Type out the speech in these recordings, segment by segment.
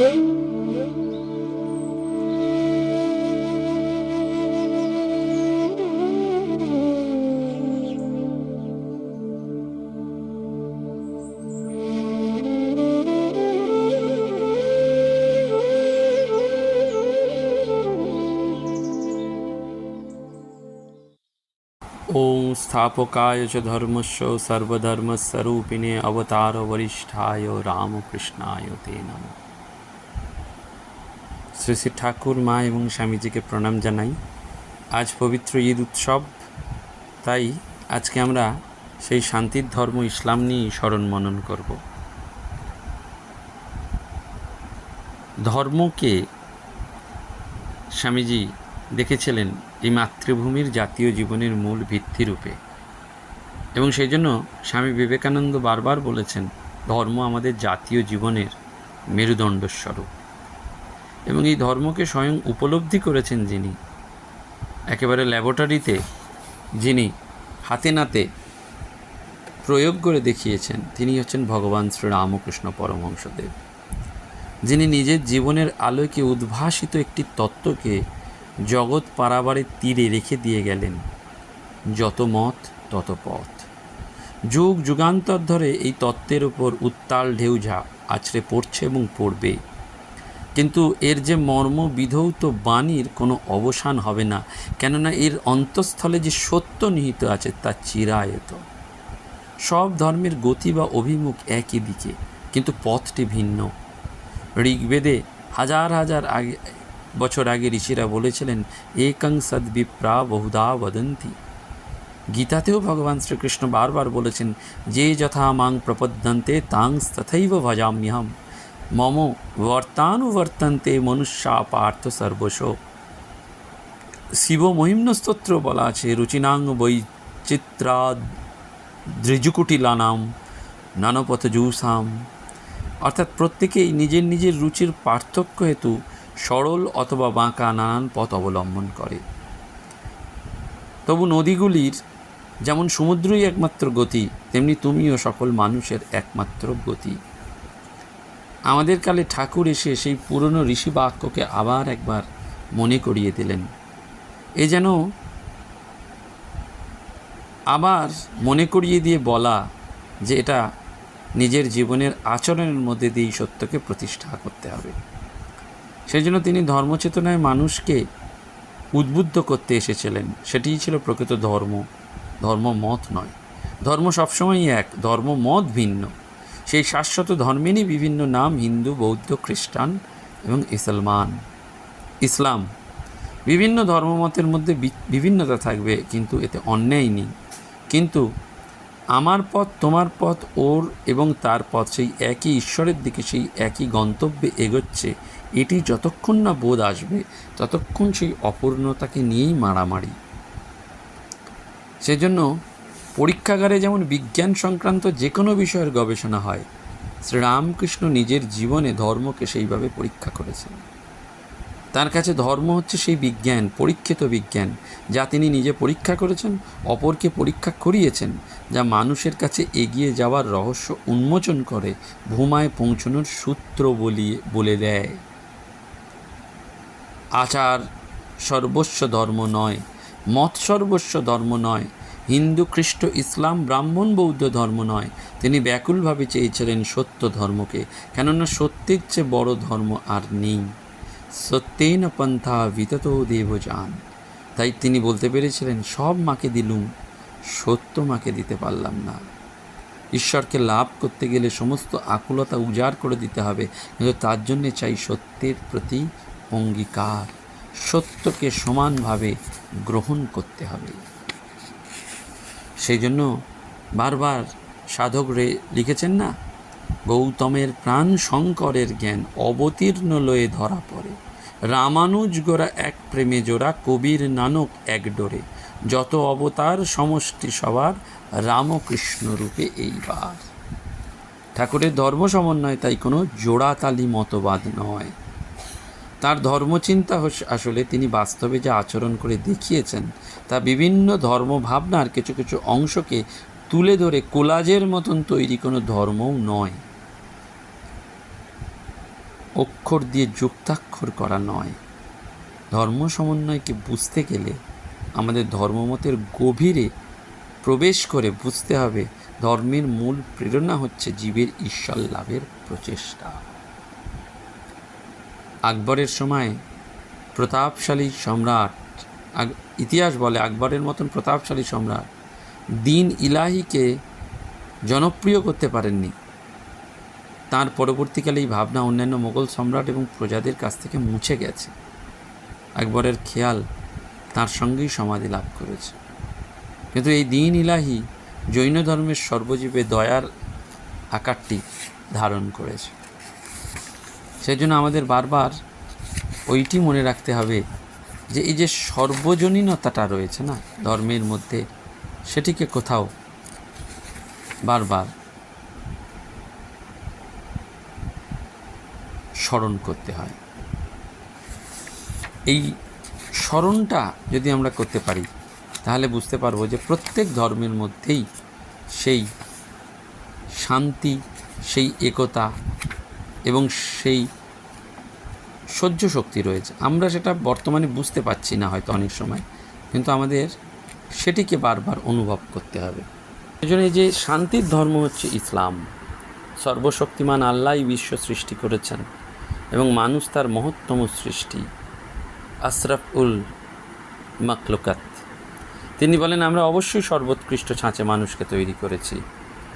ॐ स्थापकाय च धर्मस्य सर्वधर्मस्वरूपिणे अवतारवरिष्ठाय रामकृष्णाय ते नमः। শ্রী শ্রী ঠাকুর, মা এবং স্বামীজিকে প্রণাম জানাই। আজ পবিত্র ঈদ উৎসব, তাই আজকে আমরা সেই শান্তির ধর্ম, ইসলাম নিয়েই স্মরণ মনন করব। ধর্মকে স্বামীজি দেখেছিলেন এই মাতৃভূমির জাতীয় জীবনের মূল ভিত্তিরূপে এবং সেই জন্য স্বামী বিবেকানন্দ বারবার বলেছেন, ধর্ম আমাদের জাতীয় জীবনের মেরুদণ্ডস্বরূপ। এবং এই ধর্মকে স্বয়ং উপলব্ধি করেছেন যিনি। একেবারে ল্যাবরেটরিতে যিনি হাতে নাতে প্রয়োগ করে দেখিয়েছেন, তিনি হচ্ছেন ভগবান শ্রী রামকৃষ্ণ পরমহংসদেব। যিনি নিজের জীবনের আলোকে উদ্ভাসিত একটি তত্ত্বকে জগৎ পারাবারের তীরে রেখে দিয়ে গেলেন, যত মত, তত পথ। যুগ যুগান্তর ধরে এই তত্ত্বের উপর উত্তাল ঢেউঝা আছড়ে পড়ছে এবং পড়বে। কিন্তু এর যে মর্ম বিধৌত বাণীর কোনো অবসান হবে না, কেননা এর অন্তঃস্থলে যে সত্য নিহিত আছে তা চিরায়ত। সব ধর্মের গতি বা অভিমুখ একই দিকে, কিন্তু পথটি ভিন্ন। ঋগ্বেদে হাজার হাজার আগে, বছর আগে ঋষিরা বলেছিলেন, একং সদ্বিপ্রা বহুধা বদন্তি। গীতাতেও ভগবান শ্রীকৃষ্ণ বারবার বলেছেন, যে যথা মাং প্রপদ্যন্তে, তাং তথৈব ভজাম্যহম। মম বর্তানুবর্তন্তে মনুষ্যা পার্থ সর্বশ শিব মহিম্ন স্তোত্র বলা আছে রুচিনাং বৈচিত্রা দৃজুকুটিলানাম নানপথ জুসাম অর্থাৎ প্রত্যেকেই নিজের নিজের রুচির পার্থক্য হেতু সরল অথবা বাঁকা নানান পথ অবলম্বন করে তবু নদীগুলির যেমন সমুদ্রই একমাত্র গতি তেমনি তুমিও সকল মানুষের একমাত্র গতি আমাদের কালে ঠাকুর এসে সেই পুরনো ঋষি বাক্যকে আবার একবার মনে করিয়ে দিলেন। এ যেন আবার মনে করিয়ে দিয়ে বলা যে এটা নিজের জীবনের আচরণের মধ্যে দিয়েই সত্যকে প্রতিষ্ঠা করতে হবে। সেই জন্য তিনি ধর্মচেতনায় মানুষকে উদ্বুদ্ধ করতে এসেছিলেন। সেটিই ছিল প্রকৃত ধর্ম। ধর্ম মত নয়। ধর্ম সবসময়ই এক। ধর্ম মত ভিন্ন। সেই শাশ্বত ধর্মেরই বিভিন্ন নাম হিন্দু, বৌদ্ধ, খ্রিস্টান এবং ইসলমান ইসলাম বিভিন্ন ধর্মমতের মধ্যে বিভিন্নতা থাকবে, কিন্তু এতে অন্যায় নেই। কিন্তু আমার পথ, তোমার পথ, ওর এবং তার পথ সেই একই ঈশ্বরের দিকে, সেই একই গন্তব্যে এগোচ্ছে। এটি যতক্ষণ না বোধ আসবে, ততক্ষণ সেই অপূর্ণতাকে নিয়েই মারামারি। সেজন্য পরীক্ষাগারে যেমন বিজ্ঞান সংক্রান্ত যে কোনো বিষয়ের গবেষণা হয়, শ্রীরামকৃষ্ণ নিজের জীবনে ধর্মকে সেইভাবে পরীক্ষা করেছেন। তার কাছে ধর্ম হচ্ছে সেই বিজ্ঞান, পরীক্ষিত বিজ্ঞান, যা তিনি নিজে পরীক্ষা করেছেন, অপরকে পরীক্ষা করিয়েছেন, যা মানুষের কাছে এগিয়ে যাওয়ার রহস্য উন্মোচন করে, ভূমায় পৌঁছনোর সূত্র বলিয়ে বলে দেয়। আচার সর্বস্ব ধর্ম নয়, মত সর্বস্ব ধর্ম নয় হিন্দু, খ্রিস্ট, ইসলাম, ব্রাহ্মণ, বৌদ্ধ ধর্ম নয়। তিনি ব্যাকুলভাবে চেয়েছিলেন সত্য ধর্মকে, কেননা সত্যের চেয়ে বড় ধর্ম আর নেই। সত্যেন পন্থা বিতত দেবযান তাই তিনি বলতে পেরেছিলেন, সব মাকে দিলুম, সত্য মাকে দিতে পারলাম না। ঈশ্বরকে লাভ করতে গেলে সমস্ত আকুলতা উজাড় করে দিতে হবে, কিন্তু তার জন্যে চাই সত্যের প্রতি অঙ্গীকার। সত্যকে সমানভাবে গ্রহণ করতে হবে। সেই জন্য বারবার সাধক রে লিখেছেন না, গৌতমের প্রাণ শঙ্করের জ্ঞান অবতীর্ণ লয়ে ধরা পড়ে। রামানুজ গোরা এক প্রেমে জোড়া, কবির নানক এক ডোরে। যত অবতার সমষ্টি সবার, রামকৃষ্ণ রূপে এইবার। ঠাকুরের ধর্ম সমন্বয় তাই কোনো জোড়াতালি মতবাদ নয়। তার ধর্মচিন্তা আসলে তিনি বাস্তবে যা আচরণ করে দেখিয়েছেন, তা বিভিন্ন ধর্মভাবনার কিছু কিছু অংশকে তুলে ধরে কোলাজের মতন তৈরি কোনো ধর্মও নয়। অক্ষর দিয়ে যুক্তাক্ষর করা নয়। ধর্ম সমন্বয়কে বুঝতে গেলে আমাদের ধর্মমতের গভীরে প্রবেশ করে বুঝতে হবে ধর্মের মূল প্রেরণা হচ্ছে জীবের ঈশ্বর লাভের প্রচেষ্টা। আকবরের সময় প্রতাপশালী সম্রাট ইতিহাস বলে আকবরের মতন প্রতাপশালী সম্রাট দিন ইলাহিকে জনপ্রিয় করতে পারেননি। তার পরবর্তীকালে এই ভাবনা অন্যান্য মোগল সম্রাট এবং প্রজাদের কাছ থেকে মুছে গেছে। আকবরের খেয়াল তার সঙ্গেই সমাধি লাভ করেছে। কিন্তু এই দিন ইলাহি জৈন ধর্মের সর্বজীবে দয়ার আকারটি ধারণ করেছে। সেজন্য আমাদের বারবার ওইটি মনে রাখতে হবে যে এই যে সর্বজনীনতাটা রয়েছে না ধর্মের মধ্যে, সেটিকে কোথাও বারবার স্মরণ করতে হয়। এই স্মরণটা যদি আমরা করতে পারি, তাহলে বুঝতে পারব যে প্রত্যেক ধর্মের মধ্যেই সেই শান্তি, সেই একতা এবং সেই সহ্য শক্তি রয়েছে। আমরা সেটা বর্তমানে বুঝতে পারছি না হয়তো অনেক সময়, কিন্তু আমাদের সেটিকে বারবার অনুভব করতে হবে। এই জন্য এই যে শান্তির ধর্ম হচ্ছে ইসলাম, সর্বশক্তিমান আল্লাহই বিশ্ব সৃষ্টি করেছেন এবং মানুষ তার মহত্তম সৃষ্টি আশরাফ উল মাকলুকাত তিনি বলেন, আমরা অবশ্যই সর্বোৎকৃষ্ট ছাঁচে মানুষকে তৈরি করেছি।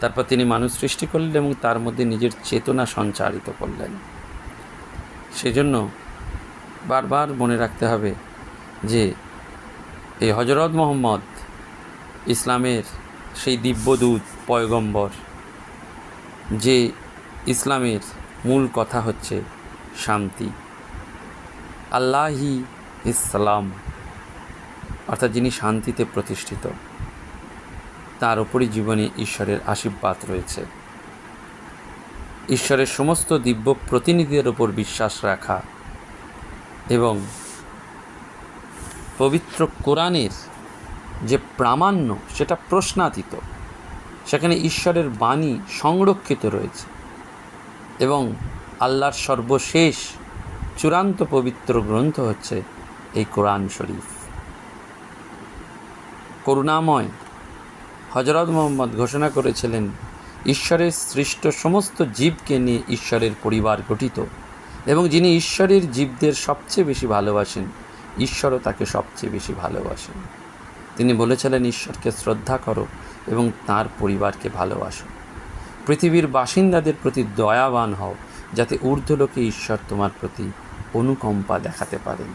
তারপর তিনি মানুষ সৃষ্টি করলেন এবং তার মধ্যে নিজের চেতনা সঞ্চারিত করলেন। সেজন্য বারবার মনে রাখতে হবে যে, এই হজরত মোহাম্মদ ইসলামের সেই দিব্যদূত, পয়গম্বর, যে ইসলামের মূল কথা হচ্ছে শান্তি। আল্লাহি ইসলাম, অর্থাৎ যিনি শান্তিতে প্রতিষ্ঠিত। তার ওপরই জীবনে ঈশ্বরের আশীর্বাদ রয়েছে। ঈশ্বরের সমস্ত দিব্য প্রতিনিধিদের ওপর বিশ্বাস রাখা এবং পবিত্র কোরআনের যে প্রামাণ্য, সেটা প্রশ্নাতীত, সেখানে ঈশ্বরের বাণী সংরক্ষিত রয়েছে এবং আল্লাহর সর্বশেষ চূড়ান্ত পবিত্র গ্রন্থ হচ্ছে এই কোরআন শরীফ। করুণাময় হজরত মোহাম্মদ ঘোষণা করেছিলেন, ঈশ্বরের সৃষ্ট সমস্ত জীবকে নিয়ে ঈশ্বরের পরিবার গঠিত। এবং যিনি ঈশ্বরের জীবদের সবচেয়ে বেশি ভালোবাসেন, ঈশ্বরও তাকে সবচেয়ে বেশি ভালোবাসেন। তিনি বলেছিলেন, ঈশ্বরকে শ্রদ্ধা করো এবং তার পরিবারকে ভালোবাসো। পৃথিবীর বাসিন্দাদের প্রতি দয়াবান হও, যাতে ঊর্ধ্বলোকে ঈশ্বর তোমার প্রতি অনুকম্পা দেখাতে পারেন।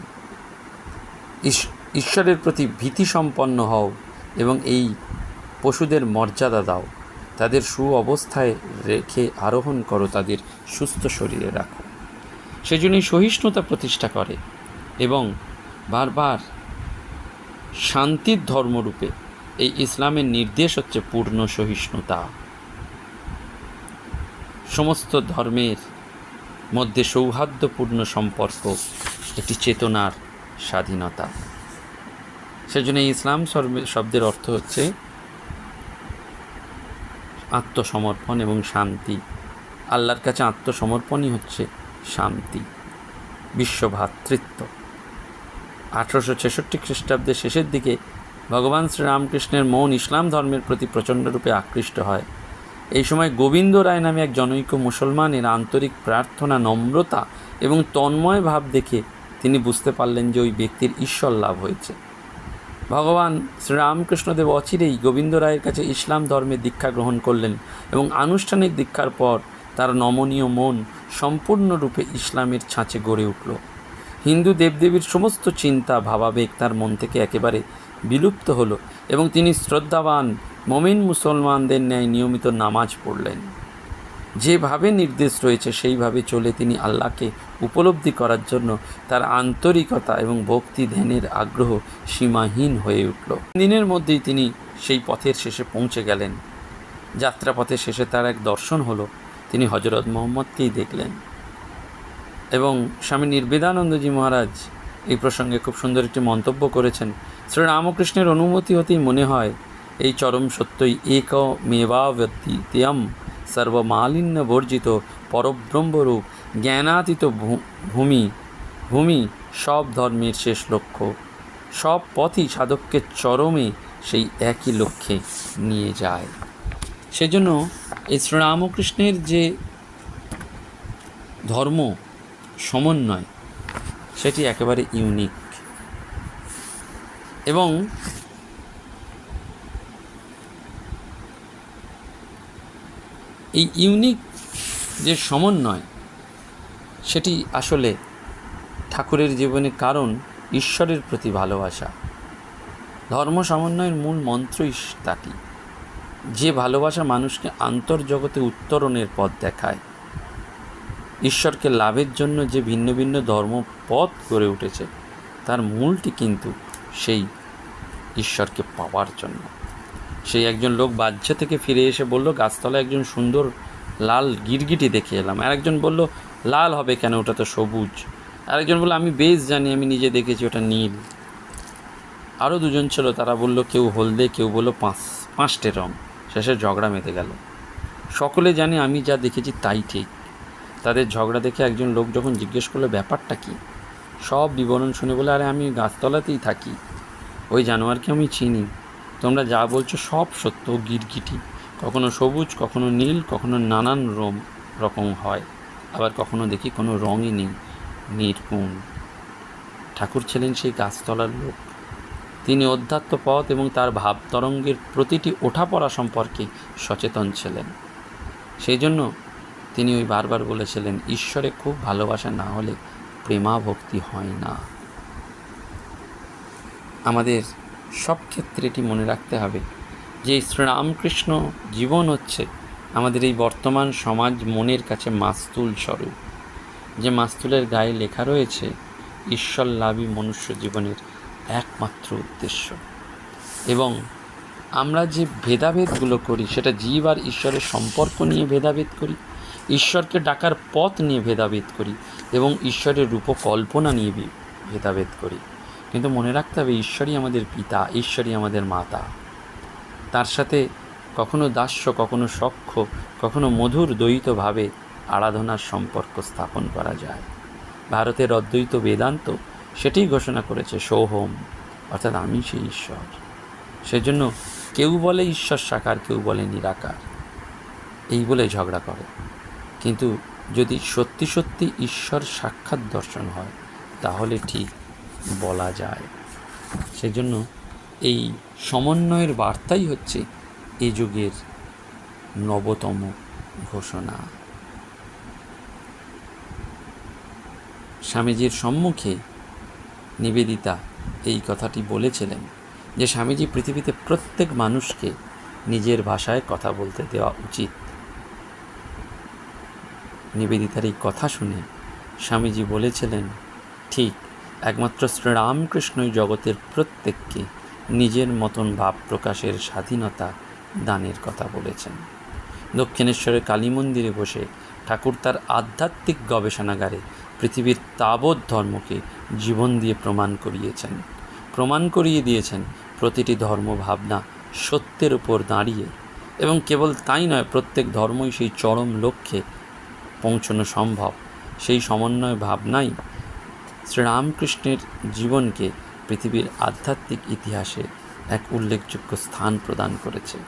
ঈশ্বরের প্রতি ভীতি সম্পন্ন হও এবং এই পশুদের মর্যাদা দাও। তাদের সু অবস্থায় রেখে আরোহণ করো, তাদের সুস্থ শরীরে রাখো। সেজন্যই সহিষ্ণুতা প্রতিষ্ঠা করে এবং বারবার শান্তির ধর্মরূপে এই ইসলামের নির্দেশ হচ্ছে পূর্ণ সহিষ্ণুতা। সমস্ত ধর্মের মধ্যে সৌহার্দ্যপূর্ণ সম্পর্ক একটি চেতনার স্বাধীনতা। সেজন্য ইসলাম শব্দের অর্থ হচ্ছে আত্মসমর্পণ এবং শান্তি। আল্লাহর কাছে আত্মসমর্পণই হচ্ছে শান্তি বিশ্বভ্রাতৃত্ব আঠারোশো ছেষট্টি খ্রিস্টাব্দের শেষের দিকে ভগবান শ্রীরামকৃষ্ণের মন ইসলাম ধর্মের প্রতি প্রচণ্ডরূপে আকৃষ্ট হয়। এই সময় গোবিন্দ রায় নামে এক জনৈক মুসলমানের আন্তরিক প্রার্থনা, নম্রতা এবং তন্ময় ভাব দেখে তিনি বুঝতে পারলেন যে ওই ব্যক্তির ঈশ্বর লাভ হয়েছে। ভগবান শ্রীরামকৃষ্ণদেব অচিরেই গোবিন্দ রায়ের কাছে ইসলাম ধর্মে দীক্ষা গ্রহণ করলেন এবং আনুষ্ঠানিক দীক্ষার পর তার নমনীয় মন সম্পূর্ণরূপে ইসলামের ছাঁচে গড়ে উঠল। হিন্দু দেবদেবীর সমস্ত চিন্তা, ভাবাবেগ তার মন থেকে একেবারে বিলুপ্ত হলো এবং তিনি শ্রদ্ধাবান মমিন মুসলমানদের ন্যায় নিয়মিত নামাজ পড়লেন। যেভাবে নির্দেশ রয়েছে, সেইভাবে চলে তিনি আল্লাহকে উপলব্ধি করার জন্য তার আন্তরিকতা এবং ভক্তি ধ্যানের আগ্রহ সীমাহীন হয়ে উঠল। দিনের মধ্যেই তিনি সেই পথের শেষে পৌঁছে গেলেন। যাত্রাপথের শেষে তার এক দর্শন হলো, তিনি হজরত মোহাম্মদকেই দেখলেন। এবং স্বামী নির্বেদানন্দজি মহারাজ এই প্রসঙ্গে খুব সুন্দর একটি মন্তব্য করেছেন। শ্রীরামকৃষ্ণের অনুমতি হতেই মনে হয়, এই চরম সত্যই এক মেবাবতীয়ম সর্বমালিন্য বর্জিত পরব্রহ্মরূপ জ্ঞানাতীত ভূমি ভূমি সব ধর্মের শেষ লক্ষ্য। সব পথই সাধককে চরমে সেই একই লক্ষ্যে নিয়ে যায়। সেজন্য এই শ্রীরামকৃষ্ণের যে ধর্ম সমন্বয়, সেটি একেবারে ইউনিক এবং এই ইউনিক যে সমন্বয়, সেটি আসলে ঠাকুরের জীবনে কারণ, ঈশ্বরের প্রতি ভালোবাসা। ধর্ম সমন্বয়ের মূল মন্ত্রই তাটি যে ভালোবাসা মানুষকে আন্তর্জগতে উত্তরণের পথ দেখায়, ঈশ্বরকে লাভের জন্য যে ভিন্ন ভিন্ন ধর্ম পথ গড়ে উঠেছে, তার মূলটি কিন্তু সেই ঈশ্বরকে পাওয়ার জন্য। সেই একজন লোক বাহ্য থেকে ফিরে এসে বলল, গাছতলায় একজন সুন্দর লাল গিরগিটি দেখে এলাম। আর একজন বলল, লাল হবে কেন? ওটা তো সবুজ। আরেকজন বলল, আমি বেশ জানি, আমি নিজে দেখেছি, ওটা নীল। আরও দুজন ছিল, তারা বলল, কেউ হলদে, কেউ বলল, পাঁচ, পাঁচটে রং। শেষে ঝগড়া মেতে গেল। সকলে জানে, আমি যা দেখেছি, তাই ঠিক। তাদের ঝগড়া দেখে একজন লোক যখন জিজ্ঞেস করল, ব্যাপারটা কি? সব বিবরণ শুনে বলে, আরে, আমি গাছতলাতেই থাকি। ওই জানোয়ারকে আমি চিনি। তোমরা যা বলছো সব সত্য, গিরগিটি। কখনো সবুজ, কখনো নীল, কখনো নানান রম রকম হয়। আবার কখনো দেখি কোনো রঙই নেই, নির্গুণ। ঠাকুর ছিলেন সেই গাছতলার লোক। তিনি অধ্যাত্ম পথ এবং তার ভাব তরঙ্গের প্রতিটি ওঠাপড়া সম্পর্কে সচেতন ছিলেন। সেই জন্য তিনি ওই বারবার বলেছিলেন, ঈশ্বরে খুব ভালোবাসা না হলে প্রেমা ভক্তি হয় না। আমাদের সব ক্ষেত্রে এটি মনে রাখতে হবে যে শ্রীরামকৃষ্ণ জীবন হচ্ছে আমাদের এই বর্তমান সমাজ মনের কাছে মাস্তুল স্বরূপ। যে মাস্তুলের গায়ে লেখা রয়েছে ঈশ্বর লাভই মনুষ্য জীবনের একমাত্র উদ্দেশ্য। এবং আমরা যে ভেদাভেদগুলো করি, সেটা জীব আর ঈশ্বরের সম্পর্ক নিয়ে ভেদাভেদ করি, ঈশ্বরকে ডাকার পথ নিয়ে ভেদাভেদ করি, এবং ঈশ্বরের রূপকল্পনা নিয়ে ভেদাভেদ করি। কিন্তু মনে রাখতে হবে, ঈশ্বরই আমাদের পিতা, ঈশ্বরই আমাদের মাতা। তার সাথে কখনো দাস্য, কখনো সখ্য, কখনো মধুর দ্বৈতভাবে আরাধনার সম্পর্ক স্থাপন করা যায়। ভারতের অদ্বৈত বেদান্ত সেটাই ঘোষণা করেছে, সোহম, অর্থাৎ আমি সেই ঈশ্বর। সেজন্য কেউ বলে ঈশ্বর সাকার, কেউ বলে নিরাকার। এই বলে ঝগড়া করে। কিন্তু যদি সত্যি সত্যি ঈশ্বর সাক্ষাৎ দর্শন হয়, তাহলে ঠিক বলা যায়। সেজন্য এই সমন্বয়ের বার্তাই হচ্ছে এই যুগের নবতম ঘোষণা। স্বামীজির সম্মুখে নিবেদিতা এই কথাটি বলেছিলেন যে, স্বামীজি, পৃথিবীতে প্রত্যেক মানুষকে নিজের ভাষায় কথা বলতে দেওয়া উচিত। নিবেদিতার এই কথা শুনে স্বামীজি বলেছিলেন, ঠিক একমাত্র শ্রীরামকৃষ্ণই জগতের প্রত্যেককে নিজের মতন ভাব প্রকাশের স্বাধীনতা দানের কথা বলেছেন। দক্ষিণেশ্বরের কালী মন্দিরে বসে ঠাকুর তার আধ্যাত্মিক গবেষণাগারে পৃথিবীর তাবৎ ধর্মকে জীবন দিয়ে প্রমাণ করিয়েছেন। প্রমাণ করিয়ে দিয়েছেন প্রতিটি ধর্ম ভাবনা সত্যের উপর দাঁড়িয়ে এবং কেবল তাই নয়, প্রত্যেক ধর্মই সেই চরম লক্ষ্যে পৌঁছানো সম্ভব। সেই সমন্বয় ভাবনাই শ্রীরামকৃষ্ণের জীবনকে পৃথিবীর আধ্যাত্মিক ইতিহাসে এক উল্লেখযোগ্য স্থান প্রদান করেছে।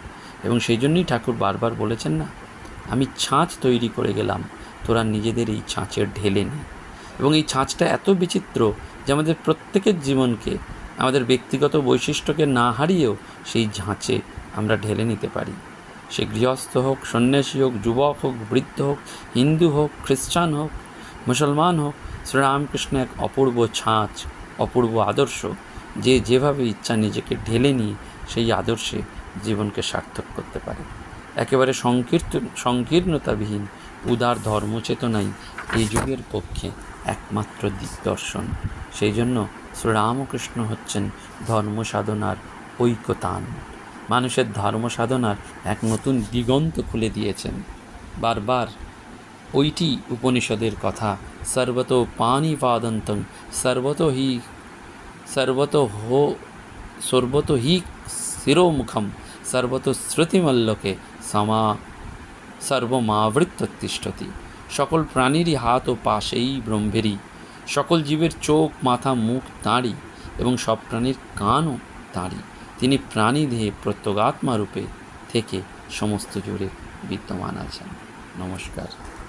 এবং সেই জন্যই ঠাকুর বারবার বলেছেন না, আমি ছাঁচ তৈরি করে গেলাম, তোরা নিজেদের এই ছাঁচের ঢেলে নে। এবং এই ছাঁচটা এত বিচিত্র যে আমাদের প্রত্যেকের জীবনকে, আমাদের ব্যক্তিগত বৈশিষ্ট্যকে না হারিয়েও সেই ঝাঁচে আমরা ঢেলে নিতে পারি। সে গৃহস্থ হোক, সন্ন্যাসী হোক, যুবক হোক, বৃদ্ধ হোক, হিন্দু হোক, খ্রিস্টান হোক মুসলমান হোক শ্রীরামকৃষ্ণ এক অপূর্ব ছাঁচ, অপূর্ব আদর্শ, যে যেভাবে ইচ্ছা নিজেকে ঢেলে নিয়ে সেই আদর্শে জীবনকে সার্থক করতে পারে। একেবারে সংকীর্তন, সংকীর্ণতাবিহীন উদার ধর্মচেতনাই এই যুগের পক্ষে একমাত্র দিগদর্শন। সেই জন্য শ্রীরামকৃষ্ণ হচ্ছেন ধর্ম সাধনার ঐক্যতান মানুষের ধর্ম সাধনার এক নতুন দিগন্ত খুলে দিয়েছেন। বারবার ওইটি উপনিষদের কথা। সর্বত পানিপাদন্তং সর্বত হি, সর্বত হো, সর্বত হি শিরোমুখম, সর্বত শ্রুতিমল্লকে সমা সর্বমাবৃত্ত তিষ্ঠতি সকল প্রাণীরই হাত ও পা সেই ব্রহ্মেরই। সকল জীবের চোখ, মাথা, মুখ তাঁরই এবং সব প্রাণীর কানও তাঁরই। তিনি প্রাণী দেহে প্রত্যগাত্মা রূপে থেকে সমস্ত জুড়ে বিদ্যমান আছেন। নমস্কার।